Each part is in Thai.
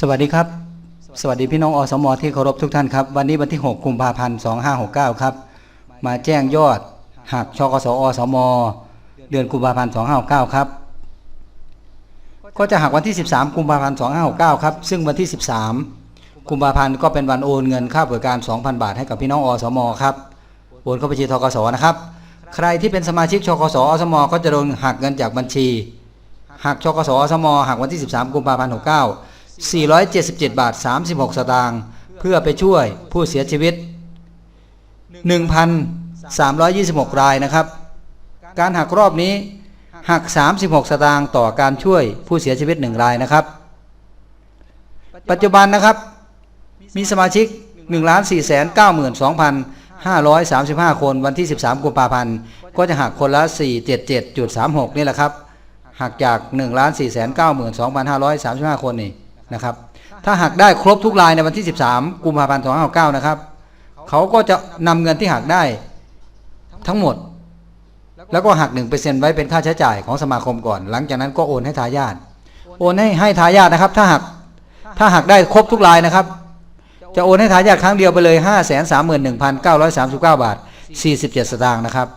สวัสดีครับ สวัสดีพี่น้องอสมอที่เคารพทุกท่านครับ วันนี้วันที่ 6 กุมภาพันธ์ 2569 ครับ มาแจ้งยอดหักชกสอสมเดือนกุมภาพันธ์ 2569 ครับ ก็จะหักวันที่ 13 กุมภาพันธ์ 2569 ครับ ซึ่งวันที่ 13 กุมภาพันธ์ก็เป็นวันโอนเงินค่าบริการ 2,000 บาทให้กับพี่น้องอสมครับ โอนเข้าบัญชีทกสนะครับ ใครที่เป็นสมาชิกชกสอสมก็จะโดนหักเงินจากบัญชี หักชกสอสมหักวันที่ 13 กุมภาพันธ์ 69 477 บาท 36 สตางค์เพื่อไปช่วยผู้เสียชีวิต 1,326 รายนะครับ การหักรอบนี้หัก 36 สตางค์ต่อการช่วยผู้เสียชีวิต 1 รายนะครับ ปัจจุบันนะครับ มีสมาชิก 1,492,535 คนวันที่ 13 กุมภาพันธ์ ก็จะหักคนละ 477.36 นี่แหละครับ หักจาก 1,492,535 คนนี่ นะครับ ถ้าหักได้ครบทุกรายในวันที่ 13 กุมภาพันธ์2569นะครับเขาก็จะนำเงินที่หักได้ทั้งหมด แล้วก็หัก1%ไว้เป็นค่าใช้จ่ายของสมาคมก่อน หลังจากนั้นก็โอนให้ทายาทโอนให้ให้ทายาทนะครับ ถ้าหักถ้าหักได้ครบทุกรายนะครับ จะโอนให้ทายาทครั้งเดียวไปเลย531,939 บาท 47 สตางค์นะครับ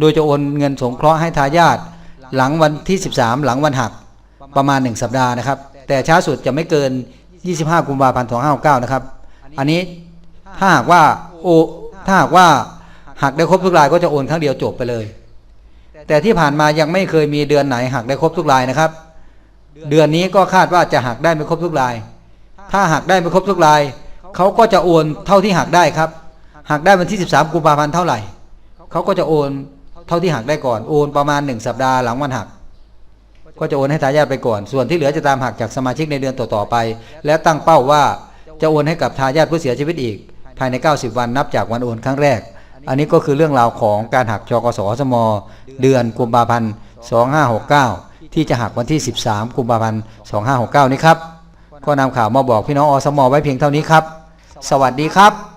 โดยจะโอนเงินสงเคราะห์ให้ทายาทหลังวันที่ 13 หลังวันหักประมาณ 1 สัปดาห์นะครับ แต่ช้าสุดจะไม่เกิน 25 กุมภาพันธ์2569นะครับ อันนี้ถ้าหากว่าโอถ้าหากว่าหักได้ครบทุกรายก็จะโอนครั้งเดียวจบไปเลย แต่ที่ผ่านมายังไม่เคยมีเดือนไหนหักได้ครบทุกรายนะครับ เดือนนี้ก็คาดว่าจะหักได้ไม่ครบทุกราย ถ้าหักได้ไม่ครบทุกรายเขาก็จะโอนเท่าที่หักได้ครับหักได้วันที่ 13กุมภาพันธ์เท่าไหร่เขาก็จะโอนเท่าที่หักได้ก่อนโอนประมาณ 1 สัปดาห์หลังวันหัก ก็จะโอนให้ทายาทไปก่อน ส่วนที่เหลือจะตามหักจากสมาชิกในเดือนต่อๆไป และตั้งเป้าว่าจะโอนให้กับทายาทผู้เสียชีวิตอีก ภายใน 90 วันนับจากวันโอนครั้งแรก อันนี้ก็คือเรื่องราวของการหักชกสสม เดือนกุมภาพันธ์ 2569 ที่จะหักวันที่ 13 กุมภาพันธ์ 2569 นี้ครับ ก็นำข่าวมาบอกพี่น้องอสมไว้เพียงเท่านี้ครับ สวัสดีครับ